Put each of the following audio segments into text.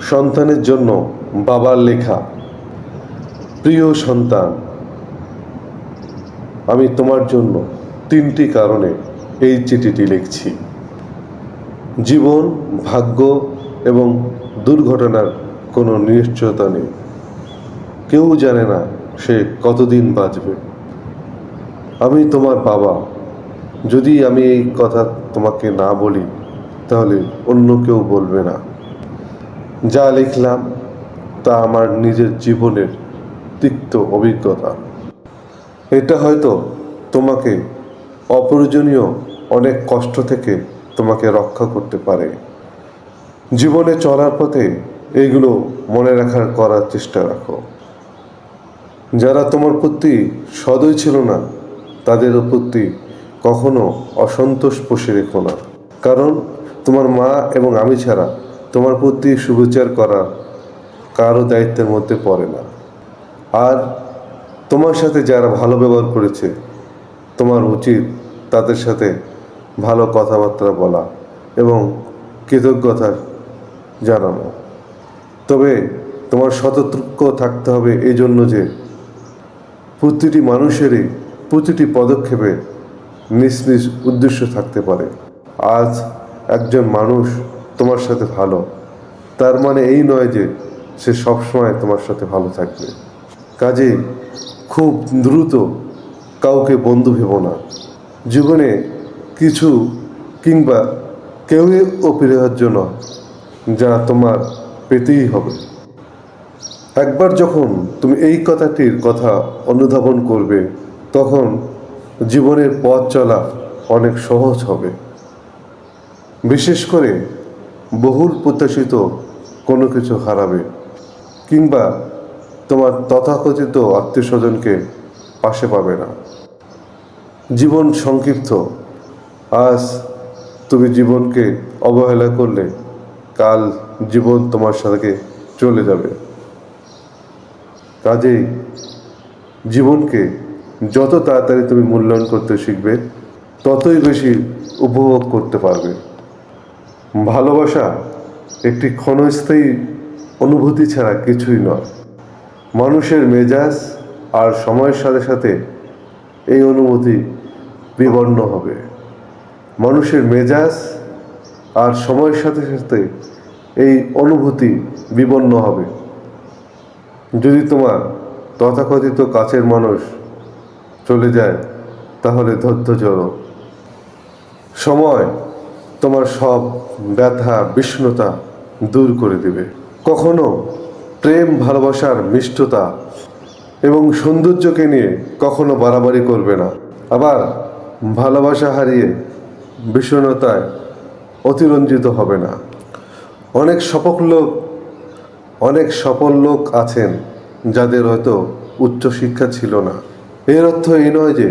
সন্তানের জন্য বাবার লেখা। প্রিয় সন্তান, আমি তোমার জন্য তিনটি কারণে এই চিঠিটি লিখছি। জীবন, ভাগ্য এবং দুর্ঘটনার কোনো নিশ্চয়তা নেই। কেউ জানে না সে কতদিন বাঁচবে। আমি তোমার বাবা। যদি আমি এই কথা তোমাকে না বলি, তাহলে অন্য কেউ বলবে না। যা লিখলাম তা আমার নিজের জীবনের তিক্ত অভিজ্ঞতা। এটা হয়তো তোমাকে অপ্রয়োজনীয় অনেক কষ্ট থেকে তোমাকে রক্ষা করতে পারে। জীবনে চলার পথে এগুলো মনে রাখার করার চেষ্টা রাখো। যারা তোমার প্রতি সদয় ছিল না, তাদের প্রতি কখনো অসন্তোষ পোষে রেখো না। কারণ তোমার মা এবং আমি ছাড়া তোমার প্রতি শুভচার করা কারও দায়িত্বের মধ্যে পড়ে না। আর তোমার সাথে যারা ভালো ব্যবহার করেছে, তোমার উচিত তাদের সাথে ভালো কথাবার্তা বলা এবং কৃতজ্ঞতা জানানো। তবে তোমার সতর্ক থাকতে হবে এই জন্য যে প্রতিটি মানুষেরই প্রতিটি পদক্ষেপে নিজ নিজ উদ্দেশ্য থাকতে পারে। আজ একজন মানুষ তোমার সাথে ভালো। তার মানে এই নয় যে সে সবসময় তোমার সাথে ভালো থাকবে। কাজে খুব দ্রুত কাউকে বন্ধু ভেবো না। জীবনে কিছু কিংবা কেউই অপরিহার্য নয়, যা তোমার পেতেই হবে। একবার যখন তুমি এই কথাটির কথা অনুধাবন করবে, তখন জীবনের পথ চলা অনেক সহজ হবে। বিশেষ করে বহুল প্রত্যাশিত কোনো কিছু হারাবে, কিংবা তোমার তথাকথিত আত্মীয় স্বজনকে পাশে পাবে না। জীবন সংক্ষিপ্ত। আজ তুমি জীবনকে অবহেলা করলে কাল জীবন তোমার সাথে চলে যাবে। কাজেই জীবনকে যত তাড়াতাড়ি তুমি মূল্যায়ন করতে শিখবে, ততই বেশি উপভোগ করতে পারবে। ভালোবাসা একটি ক্ষণস্থায়ী অনুভূতি ছাড়া কিছুই নয়। মানুষের মেজাজ আর সময়ের সাথে সাথে এই অনুভূতি বিবর্ণ হবে। মানুষের মেজাজ আর সময়ের সাথে সাথে এই অনুভূতি বিবর্ণ হবে। যদি তোমার তথাকথিত কাছের মানুষ চলে যায়, তাহলে ধৈর্য জড়ো সময় তোমার সব ব্যথা বিষ্ণুতা দূর করে দেবে। কখনো প্রেম, ভালোবাসার মিষ্টতা এবং সৌন্দর্যকে নিয়ে কখনো বাড়াবাড়ি করবে না। আবার ভালোবাসা হারিয়ে বিষণ্ণতায় অতিরঞ্জিত হবে না। অনেক সফল লোক, অনেক সফল লোক আছেন যাদের হয়তো উচ্চশিক্ষা ছিল না। এর অর্থ এই নয় যে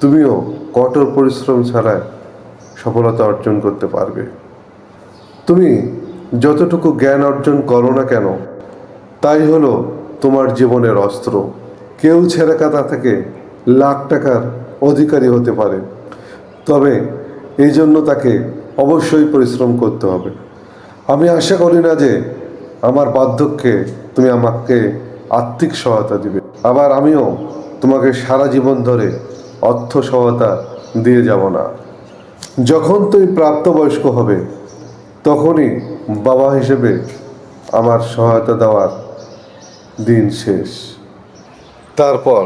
তুমিও কঠোর পরিশ্রম ছাড়া সফলতা অর্জন করতে পারবে। তুমি যতটুকু জ্ঞান অর্জন করো না কেন, তাই হলো তোমার জীবনের অস্ত্র। কেউ ছেঁড়া কাতা থেকে লাখ টাকার অধিকারী হতে পারে, তবে এই জন্য তাকে অবশ্যই পরিশ্রম করতে হবে। আমি আশা করি না যে আমার বার্ধক্যে তুমি আমাকে আর্থিক সহায়তা দিবে। আবার আমিও তোমাকে সারা জীবন ধরে অর্থ সহায়তা দিয়ে যাব না। যখন তুই প্রাপ্তবয়স্ক হবে, তখনই বাবা হিসেবে আমার সহায়তা দেওয়ার দিন শেষ। তারপর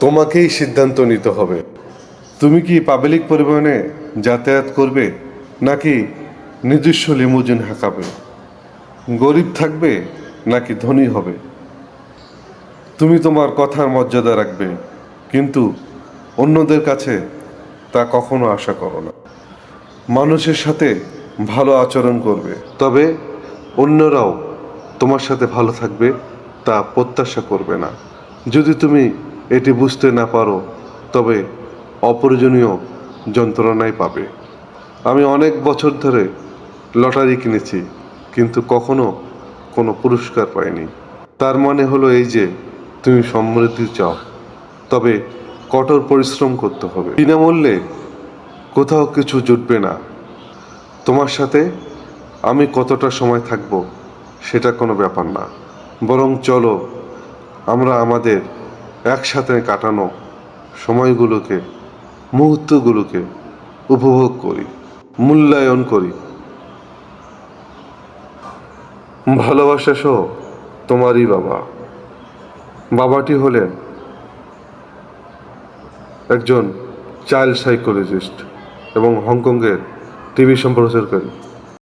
তোমাকেই সিদ্ধান্ত নিতে হবে। তুমি কি পাবলিক পরিবহনে যাতায়াত করবে, নাকি নিজস্ব লিমুজিন হাঁকাবে? গরিব থাকবে, নাকি ধনী হবে? তুমি তোমার কথার মর্যাদা রাখবে, কিন্তু অন্যদের কাছে তা কখনো আশা করো না। মানুষের সাথে ভালো আচরণ করবে, তবে অন্যরাও তোমার সাথে ভালো থাকবে তা প্রত্যাশা করবে না। যদি তুমি এটি বুঝতে না পারো, তবে অপ্রয়োজনীয় যন্ত্রণাই পাবে। আমি অনেক বছর ধরে লটারি কিনেছি, কিন্তু কখনো কোনো পুরস্কার পাইনি। তার মানে হলো এই যে, তুমি সমৃদ্ধি চাও। তবে কঠোর পরিশ্রম করতে হবে। বিনামূল্যে কোথাও কিছু জুটবে না। তোমার সাথে আমি কতটা সময় থাকব সেটা কোনো ব্যাপার না। বরং চলো, আমরা আমাদের একসাথে কাটানো সময়গুলোকে, মুহূর্তগুলোকে উপভোগ করি, মূল্যায়ন করি। ভালোবাসা সহ তোমারই বাবা। বাবাটি হলেন একজন চাইল্ড সাইকোলজিস্ট এবং হংকংয়ের টিভি সম্প্রচারকারী।